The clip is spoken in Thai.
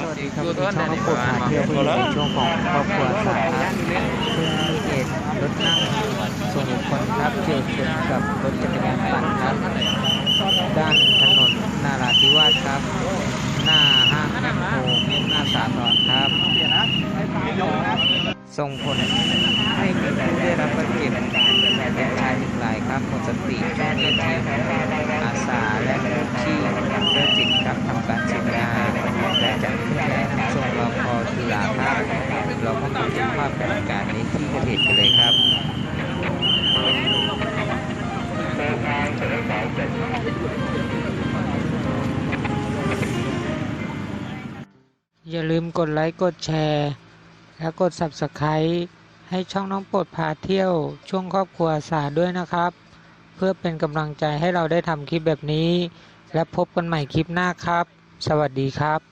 สวัสดีครับช่องครอบครัวพาเที่ยวผู้หญิงในช่วงของครอบครัวสายครับซึ่งเหตุรถนั่งส่วนบุคคลครับเฉียวชนกับรถจักรยานปั่นครับด้านถนนนาราธิวาสครับ หน้าห้างแมคโครหน้าสาทรครับ ส่งผลให้มีผู้ได้รับบาดเจ็บเป็นชายหนึ่งรายครับหมดสติช่วงนี้ทีมอาสาและกู้ชีพเพื่อจิตครับทำการฉีดน้ำและจัดขึ้นในทรงรอพอจุฬาครับเราก็มาพบรรยากาศในที่เกิดเหตุกันเลยครับอย่าลืมกดไลค์กดแชร์ และกด Subscribe ให้ช่องน้องโปรดพาเที่ยวช่วงครอบครัวอาสาด้วยนะครับ เพื่อเป็นกำลังใจให้เราได้ทำคลิปแบบนี้ และพบกันใหม่คลิปหน้าครับ สวัสดีครับ